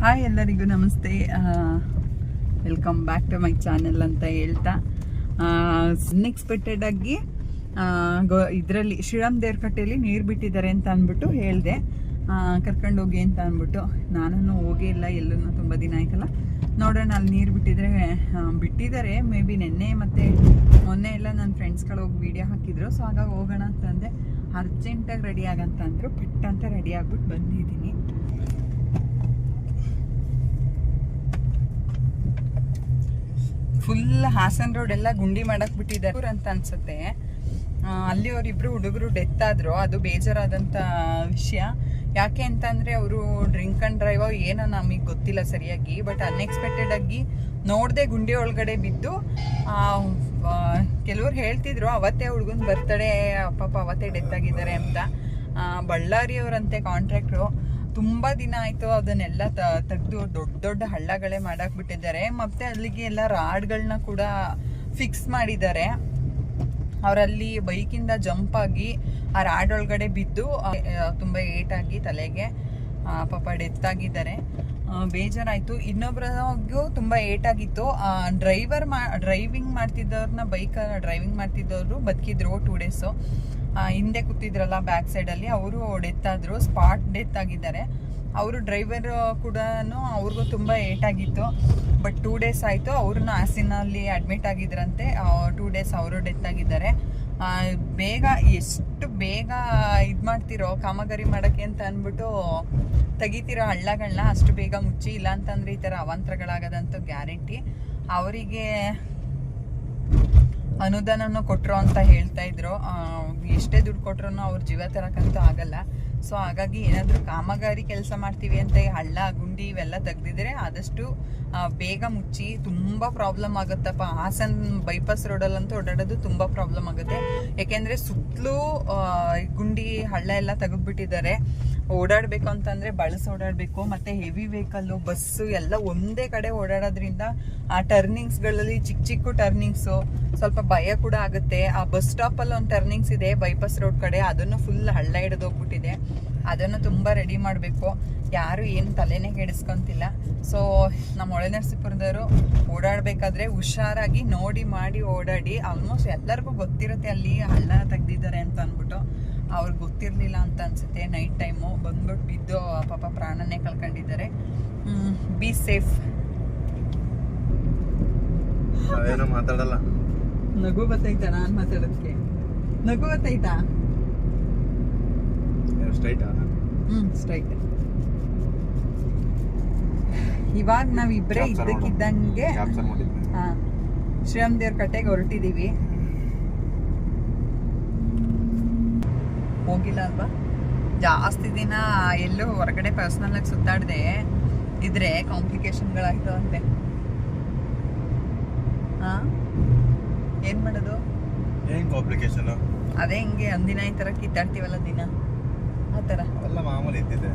Hi ಎಲ್ಲರಿಗೂ ನಮಸ್ತೆ. Welcome back to my channel ಅಂತ ಹೇಳ್ತಾ. ಅನ್ಎಕ್ಸ್ಪೆಕ್ಟೆಡ್ ಆಗಿ ಇದರಲ್ಲಿ ಶ್ರೀರಾಮ್ ದೇವ್ರಕಟ್ಟೆಯಲ್ಲಿ ನೀರು ಬಿಟ್ಟಿದ್ದಾರೆ ಅಂತ ಅಂದ್ಬಿಟ್ಟು ಹೇಳಿದೆ. ಕರ್ಕೊಂಡು ಹೋಗಿ ಅಂತ ಅಂದ್ಬಿಟ್ಟು. ನಾನು ಹೋಗೇ ಇಲ್ಲ ಎಲ್ಲೂ ತುಂಬ ದಿನ ಆಯ್ತಲ್ಲ. ನೋಡೋಣ, ಅಲ್ಲಿ ನೀರು ಬಿಟ್ಟಿದ್ರೆ ಬಿಟ್ಟಿದ್ದಾರೆ. ಮೇ ಬಿ ನೆನ್ನೆ ಮತ್ತು ಮೊನ್ನೆ ಎಲ್ಲ ನನ್ನ ಫ್ರೆಂಡ್ಸ್ಗಳು ಹೋಗಿ ವೀಡಿಯೋ ಹಾಕಿದ್ರು. ಸೊ ಹಾಗಾಗಿ ಹೋಗೋಣ ಅಂತಂದೆ ಅರ್ಜೆಂಟಾಗಿ ರೆಡಿ ಆಗಂತ ಅಂದರು. ಪಟ್ ಅಂತ ರೆಡಿ ಆಗ್ಬಿಟ್ಟು ಬಂದಿದ್ದೀನಿ. ಫುಲ್ ಹಾಸನ್ ರೋಡ್ ಎಲ್ಲ ಗುಂಡಿ ಮಾಡಕ್ ಬಿಟ್ಟಿದ್ದಾರೆ. ಅಂತ ಅನ್ಸುತ್ತೆ. ಅಲ್ಲಿ ಅವರಿಬ್ರು ಹುಡುಗರು ಡೆತ್ ಆದ್ರು. ಅದು ಬೇಜಾರಾದಂತ ವಿಷಯ. ಯಾಕೆ ಅಂತಂದ್ರೆ ಅವರು ಡ್ರಿಂಕ್ ಅಂಡ್ ಡ್ರೈವ್ ಏನೋ ನಮಗೆ ಗೊತ್ತಿಲ್ಲ ಸರಿಯಾಗಿ. ಬಟ್ ಅನ್ಎಕ್ಸ್ಪೆಕ್ಟೆಡ್ ಆಗಿ ನೋಡದೆ ಗುಂಡಿ ಒಳಗಡೆ ಬಿದ್ದು ಕೆಲವ್ರು ಹೇಳ್ತಿದ್ರು, ಅವತ್ತೇ ಹುಡುಗನ್ ಬರ್ತಡೆ ಪಾಪ ಅವತ್ತೇ ಡೆತ್ ಆಗಿದ್ದಾರೆ ಅಂತ. ಬಳ್ಳಾರಿಯವರಂತೆ ಕಾಂಟ್ರಾಕ್ಟ್ರು ತುಂಬಾ ದಿನ ಆಯ್ತು ಅದನ್ನೆಲ್ಲ ತೆಗೆದು ದೊಡ್ಡ ದೊಡ್ಡ ಹಳ್ಳಗಳೇ ಮಾಡಕ್ ಬಿಟ್ಟಿದ್ದಾರೆ ಮತ್ತೆ ಅಲ್ಲಿಗೆ ಎಲ್ಲ ರಾಡ್ಗಳನ್ನ ಕೂಡ ಫಿಕ್ಸ್ ಮಾಡಿದ್ದಾರೆ. ಅವರಲ್ಲಿ ಬೈಕಿಂದ ಜಂಪ್ ಆಗಿ ಆ ರಾಡ್ ಒಳಗಡೆ ಬಿದ್ದು ತುಂಬಾ ಏಟಾಗಿ ತಲೆಗೆ ಪಾಪ ಡೆತ್ ಆಗಿದ್ದಾರೆ ಬೇಜಾರಾಯಿತು. ಇನ್ನೊಬ್ರಿಗೂ ತುಂಬಾ ಏಟಾಗಿತ್ತು. ಡ್ರೈವರ್ ಮಾ ಡ್ರೈವಿಂಗ್ ಮಾಡ್ತಿದ್ದವ್ರನ್ನ ಬೈಕ್ ಡ್ರೈವಿಂಗ್ ಮಾಡ್ತಿದ್ದವರು ಬದುಕಿದ್ರು ಟೂ ಡೇಸು ಹಿಂದೆ ಕೂತಿದ್ರಲ್ಲ ಬ್ಯಾಕ್ ಸೈಡಲ್ಲಿ ಅವರು ಡೆತ್ ಆದ್ರು ಸ್ಪಾಟ್ ಡೆತ್ ಆಗಿದ್ದಾರೆ. ಅವರು ಡ್ರೈವರ್ ಕೂಡ ಅವ್ರಿಗೂ ತುಂಬ ಏಟಾಗಿತ್ತು. ಬಟ್ ಟೂ ಡೇಸ್ ಆಯಿತು, ಅವ್ರನ್ನ ಹಾಸಿನಲ್ಲಿ ಅಡ್ಮಿಟ್ ಆಗಿದ್ರಂತೆ. ಟೂ ಡೇಸ್ ಅವರು ಡೆತ್ ಆಗಿದ್ದಾರೆ. ಬೇಗ, ಎಷ್ಟು ಬೇಗ ಇದು ಮಾಡ್ತಿರೋ, ಕಾಮಗಾರಿ ಮಾಡೋಕ್ಕೆ ಅಂತ ಅಂದ್ಬಿಟ್ಟು ತೆಗಿತಿರೋ ಹಳ್ಳಗಳನ್ನ ಅಷ್ಟು ಬೇಗ ಮುಚ್ಚಿ ಇಲ್ಲ ಅಂತಂದ್ರೆ ಈ ಥರ ಅವಾಂತರಗಳಾಗೋದಂತೂ ಗ್ಯಾರಂಟಿ ಅವರಿಗೆ ಅನುದಾನವನ್ನು ಕೊಟ್ಟರು ಅಂತ ಹೇಳ್ತಾ ಇದ್ರು. ಎಷ್ಟೇ ದುಡ್ಡು ಕೊಟ್ರು ಅವ್ರ ಜೀವ ತರಕ್ಕಂತೂ ಆಗಲ್ಲ. ಸೊ ಹಾಗಾಗಿ ಏನಾದರೂ ಕಾಮಗಾರಿ ಕೆಲಸ ಮಾಡ್ತೀವಿ ಅಂತ ಈ ಹಳ್ಳ, ಗುಂಡಿ ಇವೆಲ್ಲ ತೆಗ್ದಿದ್ರೆ ಆದಷ್ಟು ಬೇಗ ಮುಚ್ಚಿ ತುಂಬ ಪ್ರಾಬ್ಲಮ್ ಆಗುತ್ತಪ್ಪ. ಹಾಸನ್ ಬೈಪಾಸ್ ರೋಡಲ್ಲಂತೂ ಓಡಾಡೋದು ತುಂಬ ಪ್ರಾಬ್ಲಮ್ ಆಗುತ್ತೆ. ಯಾಕೆಂದರೆ ಸುತ್ತಲೂ ಗುಂಡಿ, ಹಳ್ಳ ಎಲ್ಲ ತೆಗೆದ್ಬಿಟ್ಟಿದ್ದಾರೆ. ಓಡಾಡಬೇಕು ಅಂತಂದ್ರೆ ಬಳಸಿ ಓಡಾಡಬೇಕು, ಮತ್ತೆ ಹೆವಿ ವೆಹಿಕಲ್ಲು ಬಸ್ಸು ಎಲ್ಲ ಒಂದೇ ಕಡೆ ಓಡಾಡೋದ್ರಿಂದ ಆ ಟರ್ನಿಂಗ್ಸ್ಗಳಲ್ಲಿ ಚಿಕ್ಕ ಚಿಕ್ಕ ಟರ್ನಿಂಗ್ಸು ಸ್ವಲ್ಪ ಭಯ ಕೂಡ ಆಗುತ್ತೆ. ಆ ಬಸ್ ಸ್ಟಾಪ್ ಅಲ್ಲಿ ಒಂದು ಟರ್ನಿಂಗ್ಸ್ ಇದೆ ಬೈಪಾಸ್ ರೋಡ್ ಕಡೆ. ಅದನ್ನು ಫುಲ್ ಹಳ್ಳ ಹಿಡಿದೋಗ್ಬಿಟ್ಟಿದೆ. ಅದನ್ನು ತುಂಬಾ ರೆಡಿ ಮಾಡಬೇಕು. ಯಾರು ಏನು ತಲೆನೇ ಕೆಡಿಸ್ಕೊಂತಿಲ್ಲ. ಸೊ ನಮ್ಮ ಒಳನರಸೀಪುರದವರು ಓಡಾಡಬೇಕಾದ್ರೆ ಹುಷಾರಾಗಿ ನೋಡಿ ಮಾಡಿ ಓಡಾಡಿ. ಆಲ್ಮೋಸ್ಟ್ ಎಲ್ಲರಿಗೂ ಗೊತ್ತಿರುತ್ತೆ ಅಲ್ಲಿ ಹಳ್ಳ ತೆಗ್ದಿದ್ದಾರೆ ಅಂತ ಅಂದ್ಬಿಟ್ಟು. ಅವ್ರಿಗೆ ಗೊತ್ತಿರಲಿಲ್ಲ ಅಂತ ಅನ್ಸುತ್ತೆ. ನೈಟ್ ಟೈಮು ಬಂದ್ಬಿಟ್ಟು ಬಿದ್ದು ಪಾಪ ಪ್ರಾಣನೇ ಕಳ್ಕೊಂಡಿದ್ದಾರೆ. ಬಿ ಸೇಫ್ ಮಾತಾಡಲ್ಲ. ನಗು ಬತ್ತೈತಾ ನಾನು ಮಾತಾಡೋದಕ್ಕೆ ನಗು ಬತ್ತೈತಾ ಸ್ಟ್ರೈಟಾ ಹ್ಞೂ ಸ್ಟ್ರೈಟ್ ಇವಾಗ ನಾವಿಬ್ಬರೇ ಇದ್ದಕ್ಕಿದ್ದಂಗೆ ಹಾ ಶ್ರೀರಾಮ್ ದೇವ್ರ ಕಟ್ಟೆಗೆ ಹೊರಟಿದೀವಿ. ಹೋಗಿಲ್ಲ ಅಲ್ವಾ? ಜಾಸ್ತಿ ದಿನ ಎಲ್ಲೂ ಹೊರಗಡೆ ಪರ್ಸನಲ್ ಆಗಿ ಸುತ್ತಾಡದೆ. ಇದ್ರೆ ಕಾಂಪ್ಲಿಕೇಶನ್ಗಳಾಗ್ತಾವಂತೆ ಹಾ? ಏನ್ ಮಾಡೋದು? ಏನ್ ಕಾಂಪ್ಲಿಕೇಶನ್ ಅದೇ ಹಿಂಗೆ ಅಂದಿನ ಈ ತರ ಕಿತ್ತಾಡ್ತೀವಲ್ಲ ದಿನ? ಆ ಥರ ಎಲ್ಲ ಮಾಮೂಲಿ ಇದ್ದಿದೆ.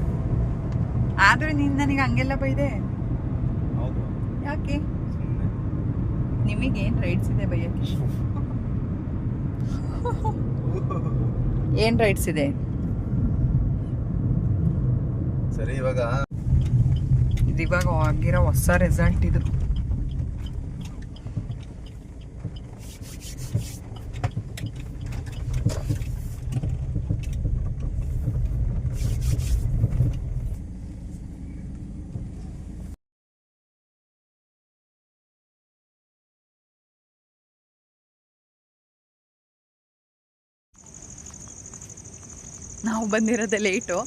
ಆದ್ರೆ ನೀನು ನನಗೆ ಹಂಗೆಲ್ಲ ಬೈದೆ? ಹೌದು. ಯಾಕೆ? ನಿಮಗೆ ಏನ್ ರೈಟ್ಸ್ ಇದೆ ಬೈಯಕ್ಕೆ ಏನ್ ರೈಟ್ಸ್ ಇದೆ? ಸರಿ ಇವಾಗ. ಇದು ಇವಾಗ ಆಗಿರೋ ಹೊಸ ರೆಸಲ್ಟ್ ಇದು. ನಾವು ಬಂದಿರೋದೆ ಲೇಟು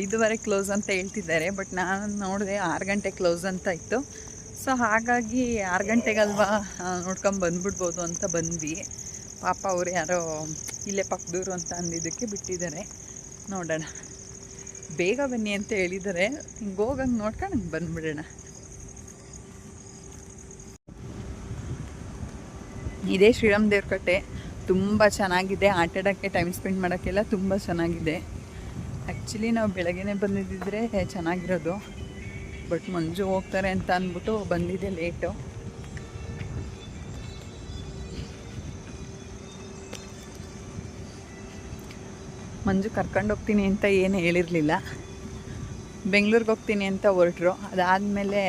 ಐದುವರೆ ಕ್ಲೋಸ್ ಅಂತ ಹೇಳ್ತಿದ್ದಾರೆ ಬಟ್ ನಾನು ನೋಡಿದೆ ಆರು ಗಂಟೆ ಕ್ಲೋಸ್ ಅಂತ ಇತ್ತು. ಸೊ ಹಾಗಾಗಿ ಆರು ಗಂಟೆಗಲ್ವಾ ನೋಡ್ಕೊಂಡು ಬಂದ್ಬಿಡ್ಬೋದು ಅಂತ ಬಂದ್ವಿ. ಪಾಪ ಅವ್ರು ಯಾರೋ ಇಲ್ಲೇ ಪಕ್ಕದೂರು ಅಂತ ಅಂದಿದ್ದಕ್ಕೆ ಬಿಟ್ಟಿದ್ದಾರೆ. ನೋಡೋಣ. ಬೇಗ ಬನ್ನಿ ಅಂತ ಹೇಳಿದ್ದಾರೆ. ಹಿಂಗೆ ಹೋಗಂಗೆ ನೋಡ್ಕೊಂಡು ಬಂದ್ಬಿಡೋಣ. ಇದೇ ಶ್ರೀರಾಮ್ ದೇವ್ರ ಕಟ್ಟೆ ತುಂಬ ಚೆನ್ನಾಗಿದೆ. ಆಟಾಡೋಕ್ಕೆ ಟೈಮ್ ಸ್ಪೆಂಡ್ ಮಾಡೋಕ್ಕೆಲ್ಲ ತುಂಬ ಚೆನ್ನಾಗಿದೆ. ಆ್ಯಕ್ಚುಲಿ ನಾವು ಬೆಳಗ್ಗೆನೇ ಬಂದಿದ್ದಿದ್ರೆ ಚೆನ್ನಾಗಿರೋದು. ಬಟ್ ಮಂಜು ಹೋಗ್ತಾರೆ ಅಂತ ಅಂದ್ಬಿಟ್ಟು ಬಂದಿದೆ ಲೇಟು ಮಂಜು ಕರ್ಕೊಂಡು ಹೋಗ್ತೀನಿ ಅಂತ ಏನು ಹೇಳಿರಲಿಲ್ಲ. ಬೆಂಗಳೂರಿಗೆ ಹೋಗ್ತೀನಿ ಅಂತ ಹೊರಟರು. ಅದಾದಮೇಲೆ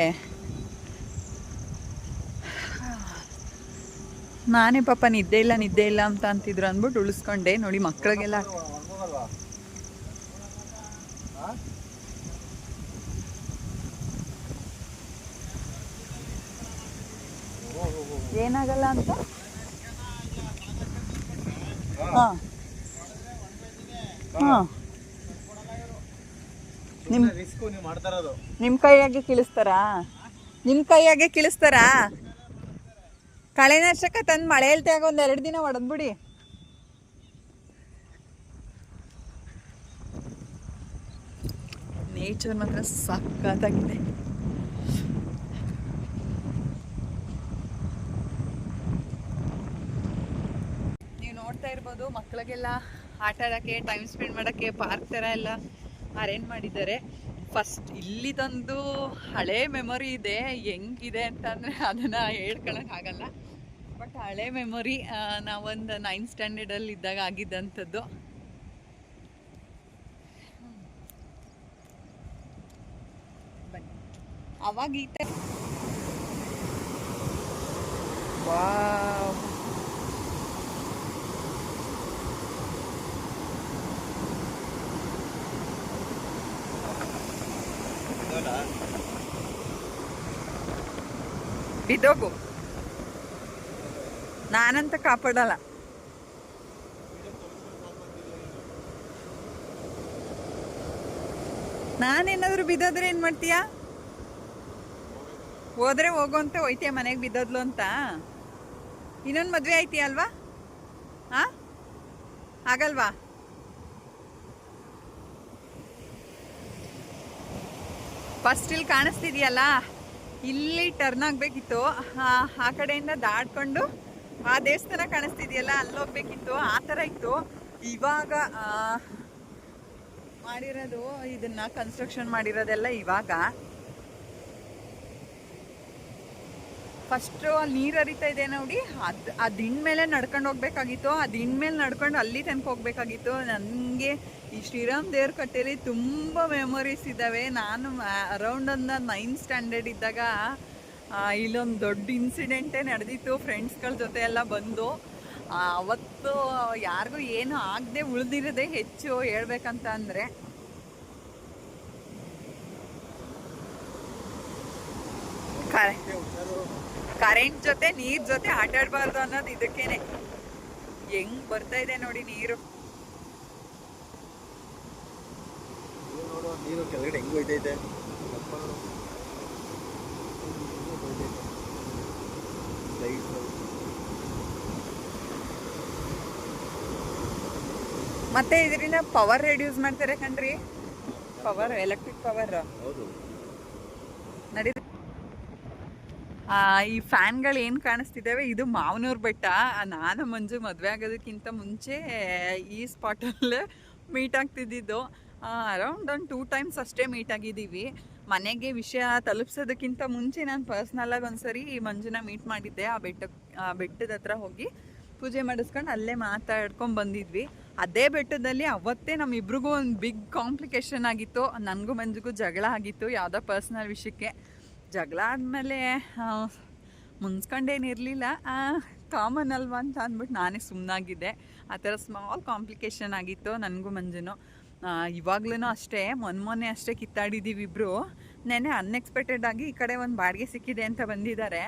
ನಾನೇ ಪಾಪ ನಿದ್ದೆ ಇಲ್ಲ ನಿದ್ದೆ ಇಲ್ಲ ಅಂತ ಅಂತಿದ್ರು ಅಂದ್ಬಿಟ್ಟು ಉಳಿಸ್ಕೊಂಡೆ. ನೋಡಿ ಮಕ್ಕಳಿಗೆಲ್ಲ ಏನಾಗಲ್ಲ ಅಂತ? ಹಾಂ. ಹಾಂ. ನಿಮ್ಮ ನಿಮ್ಮ ಕೈಯಾಗೆ ಕೀಳಿಸ್ತಾರಾ? ನಿಮ್ಮ ಕೈಯಾಗೆ ಕಿಳಿಸ್ತಾರಾ? ಕಳೆನಾಶಕ ತಂದು ಮಳೆಯಲ್ಲಿ ತೇಗ ಒಂದು ಎರಡು ದಿನ ಹೊಡೆದ್ಬಿಡಿ ನೇಚರ್ ಮಾತ್ರ ಸಕ್ಕತ್ತಾಗಿದೆ ನೀವು ನೋಡ್ತಾ ಇರ್ಬೋದು ಮಕ್ಕಳಿಗೆಲ್ಲ ಆಟ ಆಡೋಕ್ಕೆ ಟೈಮ್ ಸ್ಪೆಂಡ್ ಮಾಡೋಕ್ಕೆ ಪಾರ್ಕ್ ಥರ ಎಲ್ಲ ಅರೇಂಜ್ ಮಾಡಿದ್ದಾರೆ. ಫಸ್ಟ್ ಇಲ್ಲಿದೊಂದು ಹಳೆ ಮೆಮೊರಿ ಇದೆ, ಹೆಂಗಿದೆ ಅಂತಂದರೆ ಅದನ್ನು ಹೇಳ್ಕೊಳಕ್ಕಾಗಲ್ಲ ಬಟ್ ಹಳೆ ಮೆಮೊರಿ ನಾವೊಂದು ನೈನ್ತ್ ಸ್ಟ್ಯಾಂಡರ್ಡಲ್ಲಿ ಇದ್ದಾಗ ಆಗಿದ್ದಂಥದ್ದು. ಬನ್ನಿ. ಅವಾಗ ಈ ಥರ ಬಿದ್ದೋಗು. ನಾನಂತ ಕಾಪಾಡಲ್ಲ. ನಾನೇನಾದರೂ ಬಿದ್ದೋದ್ರೆ ಏನ್ ಮಾಡ್ತೀಯಾ? ಹೋದ್ರೆ ಹೋಗು ಅಂತ ಹೋಯ್ತೀಯ ಮನೆಗೆ ಬಿದ್ದೋದ್ಲು ಅಂತ? ಇನ್ನೊಂದು ಮದ್ವೆ ಐತಿ ಅಲ್ವಾ? ಹಾ ಆಗಲ್ವಾ? ಫಸ್ಟ್ ಇಲ್ಲಿ ಕಾಣಿಸ್ತಿದೆಯಲ್ಲ? ಇಲ್ಲಿ ಟರ್ನ್ ಆಗಬೇಕಿತ್ತು. ಆ ಕಡೆಯಿಂದ ದಾಡ್ಕೊಂಡು ಆ ದೇವಸ್ಥಾನ ಕಾಣಿಸ್ತಿದೆಯಲ್ಲ ಅಲ್ಲಿ ಹೋಗ್ಬೇಕಿತ್ತು ಆ ಥರ ಇತ್ತು. ಇವಾಗ ಮಾಡಿರೋದು, ಇದನ್ನ ಕನ್ಸ್ಟ್ರಕ್ಷನ್ ಮಾಡಿರೋದೆಲ್ಲ ಇವಾಗ. ಫಸ್ಟು ಅಲ್ಲಿ ನೀರು ಹರಿತಾ ಇದೆ ನೋಡಿ. ಅದು ಆ ದಿಂಡ್ ಮೇಲೆ ನಡ್ಕೊಂಡು ಹೋಗ್ಬೇಕಾಗಿತ್ತು. ಆ ದಿಂಡ್ ಮೇಲೆ ನಡ್ಕೊಂಡು ಅಲ್ಲಿ ತನಕ ಹೋಗ್ಬೇಕಾಗಿತ್ತು. ನನಗೆ ಈ ಶ್ರೀರಾಮ್ ದೇವ್ರ ಕಟ್ಟೆಯಲ್ಲಿ ತುಂಬ ಮೆಮೊರೀಸ್ ಇದ್ದಾವೆ ನಾನು ಅರೌಂಡ್ ಒಂದು ನೈನ್ ಸ್ಟ್ಯಾಂಡರ್ಡ್ ಇದ್ದಾಗ ಇಲ್ಲೊಂದು ದೊಡ್ಡ ಇನ್ಸಿಡೆಂಟೇ ನಡೆದಿತ್ತು. ಫ್ರೆಂಡ್ಸ್ಗಳ ಜೊತೆ ಎಲ್ಲ ಬಂದು. ಅವತ್ತು ಯಾರಿಗೂ ಏನು ಆಗದೆ ಉಳಿದಿರದೆ ಹೆಚ್ಚು ಹೇಳ್ಬೇಕಂತ ಅಂದರೆ. ಕರೆಂಟ್ ಜೊತೆ ನೀರ್ ಜೊತೆ ಆಟ ಆಡ್ಬಾರ್ದು ಅನ್ನೋದು ಇದಕ್ಕೇನೆ. ಹೆಂಗ್ ಬರ್ತಾ ಇದೆ ನೋಡಿ ನೀರು. ನೀರು ಕೆಳಗಡೆ ಹೆಂಗ್ ಹೋಯ್ತೈತೆ? ಮತ್ತೆ ಇದರಿಂದ ಪವರ್ ರೆಡ್ಯೂಸ್ ಮಾಡ್ತಾರೆ ಕಣ್ರಿ. ಪವರ್ ಎಲೆಕ್ಟ್ರಿಕ್ ಪವರ್ ಹೌದು ನಡಿ ಆ, ಈ ಫ್ಯಾನ್ಗಳು ಏನು ಕಾಣಿಸ್ತಿದ್ದಾವೆ? ಇದು ಮಾವನೂರು ಬೆಟ್ಟ. ನಾನು ಮಂಜು ಮದುವೆ ಆಗೋದಕ್ಕಿಂತ ಮುಂಚೆ ಈ ಸ್ಪಾಟಲ್ಲೇ ಮೀಟ್ ಆಗ್ತಿದ್ದಿದ್ದು. ಅರೌಂಡ್ ಒಂದು ಟೂ ಟೈಮ್ಸ್ ಅಷ್ಟೇ ಮೀಟ್ ಆಗಿದ್ದೀವಿ. ಮನೆಗೆ ವಿಷಯ ತಲುಪಿಸೋದಕ್ಕಿಂತ ಮುಂಚೆ ನಾನು ಪರ್ಸ್ನಲಾಗಿ ಒಂದ್ಸರಿ ಈ ಮಂಜುನ ಮೀಟ್ ಮಾಡಿದ್ದೆ. ಆ ಬೆಟ್ಟ, ಆ ಬೆಟ್ಟದ ಹತ್ರ ಹೋಗಿ ಪೂಜೆ ಮಾಡಿಸ್ಕೊಂಡು ಅಲ್ಲೇ ಮಾತಾಡ್ಕೊಂಡು ಬಂದಿದ್ವಿ. ಅದೇ ಬೆಟ್ಟದಲ್ಲಿ ಅವತ್ತೇ ನಮ್ಮಿಬ್ರಿಗೂ ಒಂದು ಬಿಗ್ ಕಾಂಪ್ಲಿಕೇಶನ್ ಆಗಿತ್ತು. ನನಗೂ ಮಂಜುಗೂ ಜಗಳ ಆಗಿತ್ತು, ಯಾವುದೋ ಪರ್ಸ್ನಲ್ ವಿಷಯಕ್ಕೆ. ಜಗಳ ಆದಮೇಲೆ ಮುನ್ಸ್ಕೊಂಡೇನಿರಲಿಲ್ಲ ಕಾಮನ್ ಅಲ್ವಾ ಅಂತ ಅಂದ್ಬಿಟ್ಟು ನಾನೇ ಸುಮ್ಮನಾಗಿದ್ದೆ ಆ ಥರ ಸ್ಮಾಲ್ ಕಾಂಪ್ಲಿಕೇಶನ್ ಆಗಿತ್ತು ನನಗೂ ಮಂಜುನು. ಇವಾಗ್ಲೂ ಅಷ್ಟೇ, ಮೊನ್ನೆ ಮೊನ್ನೆ ಅಷ್ಟೇ ಕಿತ್ತಾಡಿದ್ದೀವಿ ಇಬ್ಬರು ನೆನೆ ಅನ್ಎಕ್ಸ್ಪೆಕ್ಟೆಡ್ ಆಗಿ ಈ ಕಡೆ ಒಂದು ಬಾಡಿಗೆ ಸಿಕ್ಕಿದೆ ಅಂತ ಬಂದಿದ್ದಾರೆ.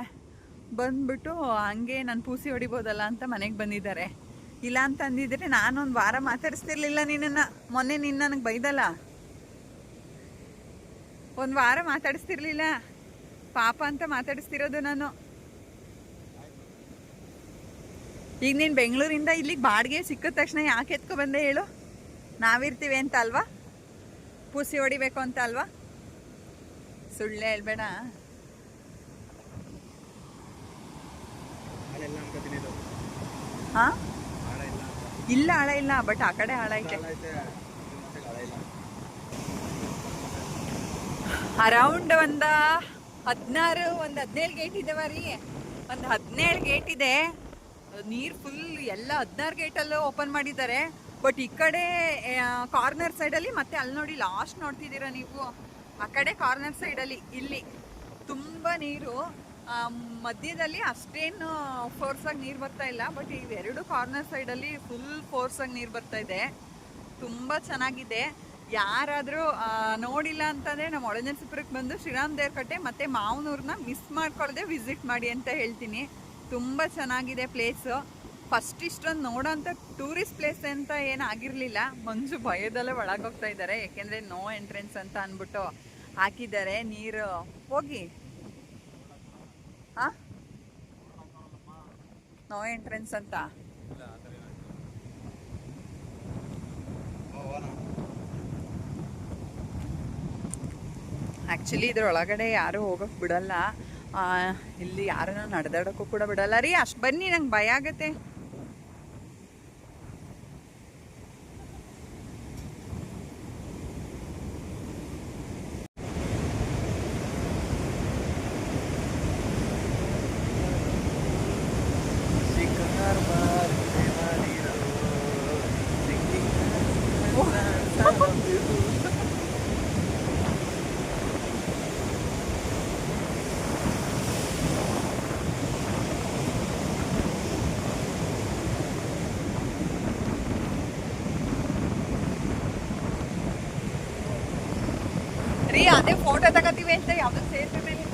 ಬಂದ್ಬಿಟ್ಟು ಹಂಗೆ ನಾನು ಪೂಸಿ ಹೊಡಿಬೋದಲ್ಲ ಅಂತ ಮನೆಗೆ ಬಂದಿದ್ದಾರೆ. ಇಲ್ಲ ಅಂತ ಅಂದಿದ್ರೆ ನಾನೊಂದು ವಾರ ಮಾತಾಡಿಸ್ತಿರ್ಲಿಲ್ಲ ನಿನ್ನನ್ನು. ಮೊನ್ನೆ ನಿನ್ನ ನನಗೆ ಬೈದಲ್ಲ. ಒಂದು ವಾರ ಮಾತಾಡಿಸ್ತಿರ್ಲಿಲ್ಲ. ಪಾಪ ಅಂತ ಮಾತಾಡಿಸ್ತಿರೋದು ನಾನು. ಈಗ ನೀನ್ ಬೆಂಗಳೂರಿಂದ ಇಲ್ಲಿಗೆ ಬಾಡಿಗೆ ಸಿಕ್ಕಿದ ತಕ್ಷಣ ಯಾಕೆ ಎತ್ಕೊ ಬಂದೆ ಹೇಳು? ನಾವಿರ್ತೀವಿ ಅಂತ ಅಲ್ವಾ? ಪೂಸಿ ಹೊಡಿಬೇಕು ಅಂತ ಅಲ್ವಾ? ಸುಳ್ಳೆ ಹೇಳ್ಬೇಡ. ಅನ್ಕೋತೀನಿ ಹಾಳ ಇಲ್ಲ ಇಲ್ಲ ಆಳ ಇಲ್ಲ ಬಟ್ ಆ ಕಡೆ ಆಳ ಐತೆ. ಇಲ್ಲ. ಅರೌಂಡ್ ಒಂದ ಹದಿನಾರು, ಒಂದು ಹದಿನೇಳು ಗೇಟ್ ಇದಾವ ರೀ ಒಂದು ಹದಿನೇಳು ಗೇಟ್ ಇದೆ. ನೀರು ಫುಲ್ ಎಲ್ಲ ಹದಿನಾರು ಗೇಟಲ್ಲೂ ಓಪನ್ ಮಾಡಿದ್ದಾರೆ. ಬಟ್ ಈ ಕಡೆ ಕಾರ್ನರ್ ಸೈಡಲ್ಲಿ ಮತ್ತೆ ಅಲ್ಲಿ ನೋಡಿ ಲಾಸ್ಟ್ ನೋಡ್ತಿದ್ದೀರಾ ನೀವು? ಆ ಕಡೆ ಕಾರ್ನರ್ ಸೈಡಲ್ಲಿ ಇಲ್ಲಿ ತುಂಬ ನೀರು. ಮಧ್ಯದಲ್ಲಿ ಅಷ್ಟೇನು ಫೋರ್ಸಾಗಿ ನೀರು ಬರ್ತಾ ಇಲ್ಲ. ಬಟ್ ಇವೆರಡು ಕಾರ್ನರ್ ಸೈಡಲ್ಲಿ ಫುಲ್ ಫೋರ್ಸಾಗಿ ನೀರು ಬರ್ತಾ ಇದೆ. ತುಂಬ ಚೆನ್ನಾಗಿದೆ. ಯಾರಾದರೂ ನೋಡಿಲ್ಲ ಅಂತಂದರೆ ನಮ್ಮ ಒಳನರಸೀಪುರಕ್ಕೆ ಬಂದು ಶ್ರೀರಾಮ್ ದೇವರಕಟ್ಟೆ ಮತ್ತು ಮಾವನೂರನ್ನ ಮಿಸ್ ಮಾಡ್ಕೊಳ್ಳದೆ ವಿಸಿಟ್ ಮಾಡಿ ಅಂತ ಹೇಳ್ತೀನಿ. ತುಂಬ ಚೆನ್ನಾಗಿದೆ ಪ್ಲೇಸು ಫಸ್ಟ್ ಇಷ್ಟೊಂದು ನೋಡೋಂಥ ಟೂರಿಸ್ಟ್ ಪ್ಲೇಸ್ ಅಂತ ಏನು ಆಗಿರಲಿಲ್ಲ. ಮಂಜು ಭಯದಲ್ಲೇ ಒಳಗೋಗ್ತಾ ಇದ್ದಾರೆ. ಯಾಕೆಂದರೆ ನೋ ಎಂಟ್ರೆನ್ಸ್ ಅಂತ ಅಂದ್ಬಿಟ್ಟು ಹಾಕಿದ್ದಾರೆ. ನೀರು, ಹೋಗಿ. ಹಾಂ ನೋ ಎಂಟ್ರೆನ್ಸ್ ಅಂತ? ಆ್ಯಕ್ಚುಲಿ ಇದ್ರೊಳಗಡೆ ಯಾರೂ ಹೋಗೋಕೆ ಬಿಡಲ್ಲ. ಇಲ್ಲಿ ಯಾರನ್ನ ನಡೆದಾಡೋಕ್ಕೂ ಕೂಡ ಬಿಡಲ್ಲ. ರೀ, ಅಷ್ಟು ಬನ್ನಿ, ನಂಗೆ ಭಯ ಆಗತ್ತೆ ರೀ ಅದೇ ಫೋಟೋ ತಗೋತೀವಿ ಅಂತ ಯಾವ್ದು ಸೇತುವೆ ಮೇಲೆ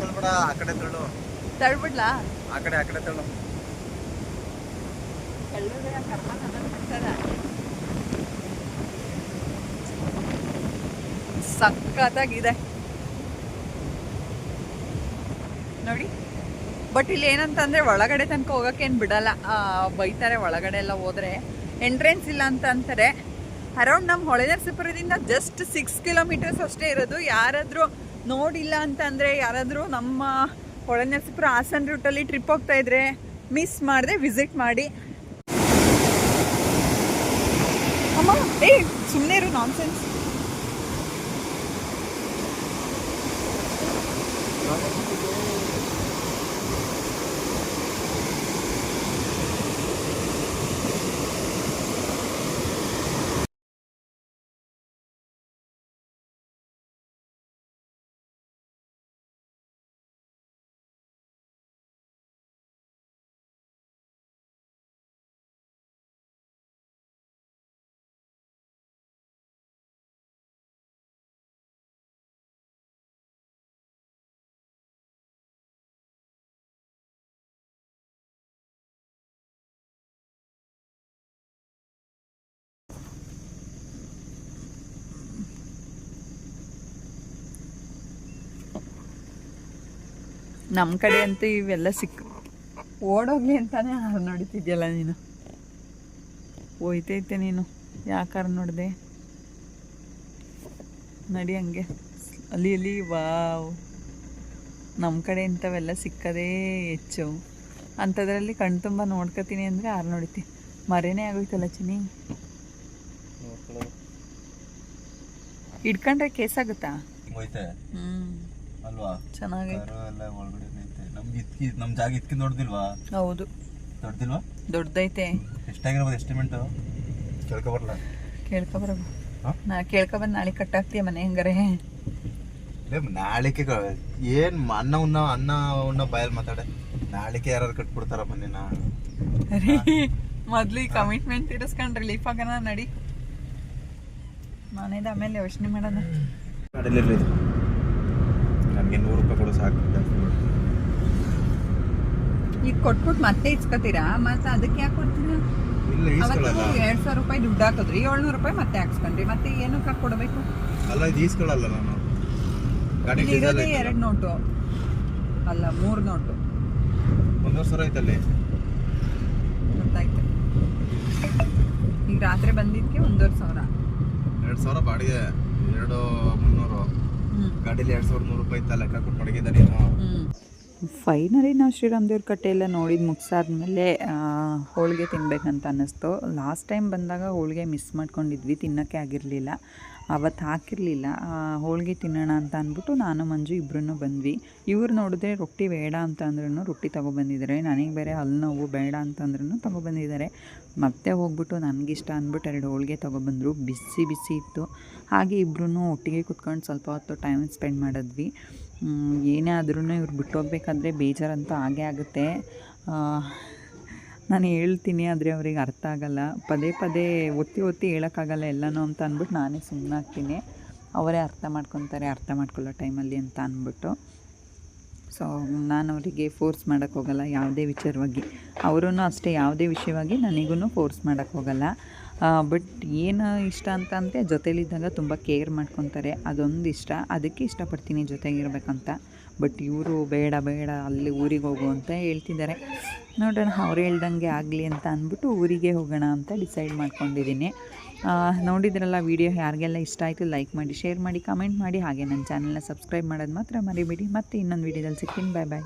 ತಳ್ಬೇಡ ಆ ಕಡೆ ತಳ್ಳು. ತಳ್ಬಿಡ್ಲಾ? ಆ ಕಡೆ ಆ ಕಡೆ ತಳ್ಳು. ಕಳ್ಳರ ಕರ್ಮ ನನ್ನನ್ನು ಬಿಡ್ತಾರ ಸಖತ್ತಾಗಿದೆ. ನೋಡಿ ಬಟ್ ಇಲ್ಲಿ ಏನಂತಂದ್ರೆ ಒಳಗಡೆ ತನಕ ಹೋಗಕ್ಕೆ ಏನ್ ಬಿಡಲ್ಲ. ಆ, ಬೈತಾರೆ ಒಳಗಡೆ ಎಲ್ಲ ಹೋದ್ರೆ. ಎಂಟ್ರೆನ್ಸ್ ಇಲ್ಲ ಅಂತ ಅಂತಾರೆ. ಅರೌಂಡ್ ನಮ್ಮ ಹೊಳೆನರಸೀಪುರದಿಂದ ಜಸ್ಟ್ ಸಿಕ್ಸ್ ಕಿಲೋಮೀಟರ್ಸ್ ಅಷ್ಟೇ ಇರೋದು. ಯಾರಾದರೂ ನೋಡಿಲ್ಲ ಅಂತ ಅಂದರೆ ಯಾರಾದರೂ ನಮ್ಮ ಹೊಳೆನರಸೀಪುರ ಹಾಸನ್ ರೂಟಲ್ಲಿ ಟ್ರಿಪ್ ಹೋಗ್ತಾ ಇದ್ರೆ ಮಿಸ್ ಮಾಡದೆ ವಿಸಿಟ್ ಮಾಡಿ. ಅಮ್ಮ ಏ ಸುಮ್ಮನೆ ಇರು ನಾನ್ಸೆನ್ಸ್ ನಮ್ಮ ಕಡೆ ಅಂತ ಇವೆಲ್ಲ ಸಿಕ್ಕ ಓಡೋಗ್ಲಿ ಅಂತಾನೆ ಹಾರ್ ನೋಡಿತಿದ್ಯಲ್ಲ ನೀನು. ಹೋಯ್ತೈತೆ ನೀನು ಯಾಕಾರ ನೋಡಿದೆ? ನಡಿ ಹಂಗೆ. ಅಲ್ಲಿ ಅಲ್ಲಿ ವಾವ್. ನಮ್ಮ ಕಡೆ ಇಂಥವೆಲ್ಲ ಸಿಕ್ಕದೇ ಹೆಚ್ಚು. ಅಂಥದ್ರಲ್ಲಿ ಕಣ್ತುಂಬ ನೋಡ್ಕೊತೀನಿ ಅಂದರೆ ಆರು ನೋಡಿತಿ. ಮರೇನೇ ಆಗೋಯ್ತಲ್ಲ ಚಿನಿ ಹಿಡ್ಕೊಂಡ್ರೆ ಕೇಸಾಗುತ್ತಾ ಹ್ಞೂ ಅಲ್ವಾ? ಚೆನ್ನಾಗೈತೆ. ಕಾರು ಎಲ್ಲ ಒಳಗಡೆ ಐತೆ ನಮ್ಗೆ ಇದ್ಕಿ ನಮ್ ಜಾಗ ಇದ್ಕಿ ದೊಡ್ಡದಿಲ್ವಾ ಹೌದು. ದೊಡ್ಡದಿಲ್ವಾ ದೊಡ್ಡದೈತೆ ಎಷ್ಟಾಗಿರ್ಬೋದು ಎಸ್ಟಿಮೇಟು ಕೇಳ್ಕೊ ಬರಲ್ಲ ಕೇಳ್ಕೊಬರಬ ಹಾ? ನಾ ಕೇಳ್ಕೊಬಂದು ನಾಳೆ ಕಟ್ಟಾಕ್ತೀಯ ಮನೆ ಹಂಗಾರೆ. ನಾಳಿಕೆ ಏನ್ ಮ- ಅನ್ನ ಉನ್ನ ಅನ್ನ ಉನ್ನ ಬಾಯಲ್ಲಿ ಮಾತಾಡೆ. ನಾಳಿಕೆ ಯಾರು ಕಟ್ಬಿಡ್ತಾರ ಮನೇನ ರೀ ಮೊದ್ಲು ಈ ಕಮಿಟ್ಮೆಂಟ್ ತೀರಿಸ್ಕೊಂಡು ರಿಲೀಫ್ ಆಗೋಣ ನಡಿ. ಮನೇದ ಆಮೇಲೆ ಯೋಚನೆ ಮಾಡೋಣ. ನನಗೆ ನೂರು ರೂಪಾಯಿ ಕೊಡು ಸಾಕು ಜಾಸ್ತಿ ಮಾಡ್ತೀವಿ ಈಗ ಕೊಟ್ಬಿಟ್ಟು ಮತ್ತೆ ಇಸ್ಕೊತೀರಾ? ಮತ್ತೆ ಅದಕ್ಕೆ ಯಾಕೆ ಕೊಡ್ತೀರಾ? ಇಲ್ಲ ಅವತ್ತು ಈಸ್ಕೊಳ್ಳಲ್ಲ ಎರಡ್ ಸಾವಿರ ರೂಪಾಯಿ ದುಡ್ಡು ಹಾಕಿದ್ರಿ ಏಳ್ನೂರು ರೂಪಾಯಿ ಮತ್ತೆ ಹಾಕ್ಸ್ಕೊಂಡ್ರಿ ಮತ್ತೆ ಏನಕ್ಕೆ ಕೊಡಬೇಕು? ಅಲ್ಲ ಇದು ಈಸ್ಕೊಳ್ಳಲ್ಲ ನಾನು. ಗಾಡಿ ಇಲ್ಲಿ ಡೀಸೆಲ್ ಇರೋದೇ ಎರಡು ನೋಟು. ಅಲ್ಲ ಮೂರು ನೋಟು. ಒಂದೂವರೆ ಸಾವಿರ ಐತಲ್ಲಿ ಗೊತ್ತಾಯ್ತು. ಈಗ ರಾತ್ರಿ ಬಂದಿದ್ದಕ್ಕೆ ಒಂದೂವರೆ ಸಾವಿರ. ಎರಡು ಸಾವಿರ ಬಾಡಿಗೆ ಎರಡು ಮುನ್ನೂರು. ಗಾಡೀಲಿ ಎರಡು ಸಾವಿರದ ನೂರು ರೂಪಾಯಿ ತಲೆ ಕೊಟ್ಟು ಫೈನಲಿ ನಾವು ಶ್ರೀರಾಮ್ ದೇವ್ರ ಕಟ್ಟೆ ಎಲ್ಲ ನೋಡಿದ ಮುಗಿಸಾದ್ಮೇಲೆ ಹೋಳಿಗೆ ತಿನ್ನಬೇಕಂತ ಅನ್ನಿಸ್ತು. ಲಾಸ್ಟ್ ಟೈಮ್ ಬಂದಾಗ ಹೋಳಿಗೆ ಮಿಸ್ ಮಾಡ್ಕೊಂಡಿದ್ವಿ ತಿನ್ನೋಕ್ಕೆ ಆಗಿರಲಿಲ್ಲ. ಅವತ್ತು ಹಾಕಿರಲಿಲ್ಲ. ಹೋಳಿಗೆ ತಿನ್ನೋಣ ಅಂತ ಅಂದ್ಬಿಟ್ಟು ನಾನು, ಮಂಜು ಇಬ್ಬರೂ ಬಂದ್ವಿ. ಇವ್ರು ನೋಡಿದ್ರೆ ರೊಟ್ಟಿ ಬೇಡ ಅಂತ ಅಂದ್ರೂ ರೊಟ್ಟಿ ತೊಗೊಬಂದಿದ್ದಾರೆ. ನನಗೆ ಬೇರೆ ಹಲ್ಲು ನೋವು ಬೇಡ ಅಂತಂದ್ರೂ ತೊಗೊಬಂದಿದ್ದಾರೆ. ಮತ್ತೆ ಹೋಗ್ಬಿಟ್ಟು ನನಗಿಷ್ಟ ಅಂದ್ಬಿಟ್ಟು ಎರಡು ಹೋಳಿಗೆ ತೊಗೊಬಂದರು. ಬಿಸಿ ಬಿಸಿ ಇತ್ತು. ಹಾಗೆ ಇಬ್ಬರೂ ಒಟ್ಟಿಗೆ ಕುತ್ಕೊಂಡು ಸ್ವಲ್ಪ ಹೊತ್ತು ಟೈಮ್ ಸ್ಪೆಂಡ್ ಮಾಡಿದ್ವಿ. ಏನೇ ಆದ್ರೂ ಇವ್ರು ಬಿಟ್ಟು ಹೋಗ್ಬೇಕಾದ್ರೆ ಬೇಜಾರಂತೂ ಆಗೇ ಆಗುತ್ತೆ. ನಾನು ಹೇಳ್ತೀನಿ, ಆದರೆ ಅವ್ರಿಗೆ ಅರ್ಥ ಆಗಲ್ಲ. ಪದೇ ಪದೇ ಒತ್ತಿ ಒತ್ತಿ ಹೇಳೋಕ್ಕಾಗಲ್ಲ ಎಲ್ಲನೂ ಅಂತ ಅಂದ್ಬಿಟ್ಟು ನಾನೇ ಸುಮ್ಮನಾಗ್ತೀನಿ ಅವರೇ ಅರ್ಥ ಮಾಡ್ಕೊತಾರೆ, ಅರ್ಥ ಮಾಡ್ಕೊಳ್ಳೋ ಟೈಮಲ್ಲಿ ಅಂತ ಅಂದ್ಬಿಟ್ಟು. ಸೊ ನಾನು ಅವರಿಗೆ ಫೋರ್ಸ್ ಮಾಡೋಕ್ಕೆ ಹೋಗಲ್ಲ, ಯಾವುದೇ ವಿಚಾರವಾಗಿ. ಅವರೂ ಅಷ್ಟೇ, ಯಾವುದೇ ವಿಷಯವಾಗಿ ನನಗೂ ಫೋರ್ಸ್ ಮಾಡೋಕ್ಕೆ ಹೋಗಲ್ಲ. ಬಟ್ ಏನು ಇಷ್ಟ ಅಂತ ಅಂದರೆ ಜೊತೇಲಿದ್ದಾಗ ತುಂಬ ಕೇರ್ ಮಾಡ್ಕೊತಾರೆ. ಅದೊಂದು ಇಷ್ಟ. ಅದಕ್ಕೆ ಇಷ್ಟಪಡ್ತೀನಿ ಜೊತೆಗಿರ್ಬೇಕಂತ. ಬಟ್ ಇವರು ಬೇಡ ಬೇಡ, ಅಲ್ಲಿ ಊರಿಗೆ ಹೋಗು ಅಂತ ಹೇಳ್ತಿದ್ದಾರೆ. ನೋಡೋಣ, ಅವ್ರು ಹೇಳ್ದಂಗೆ ಆಗಲಿ ಅಂತ ಅಂದ್ಬಿಟ್ಟು ಊರಿಗೆ ಹೋಗೋಣ ಅಂತ ಡಿಸೈಡ್ ಮಾಡ್ಕೊಂಡಿದ್ದೀನಿ. ನೋಡಿದ್ರಲ್ಲ ವಿಡಿಯೋ ಯಾರಿಗೆಲ್ಲ ಇಷ್ಟ ಆಯಿತು ಲೈಕ್ ಮಾಡಿ ಶೇರ್ ಮಾಡಿ ಕಮೆಂಟ್ ಮಾಡಿ, ಹಾಗೆ ನನ್ನ ಚಾನಲ್ನ ಸಬ್ಸ್ಕ್ರೈಬ್ ಮಾಡೋದು ಮಾತ್ರ ಮರಿಬೇಡಿ. ಮತ್ತೆ ಇನ್ನೊಂದು ವಿಡಿಯೋದಲ್ಲಿ ಸಿಗ್ತೀನಿ. ಬಾಯ್ ಬಾಯ್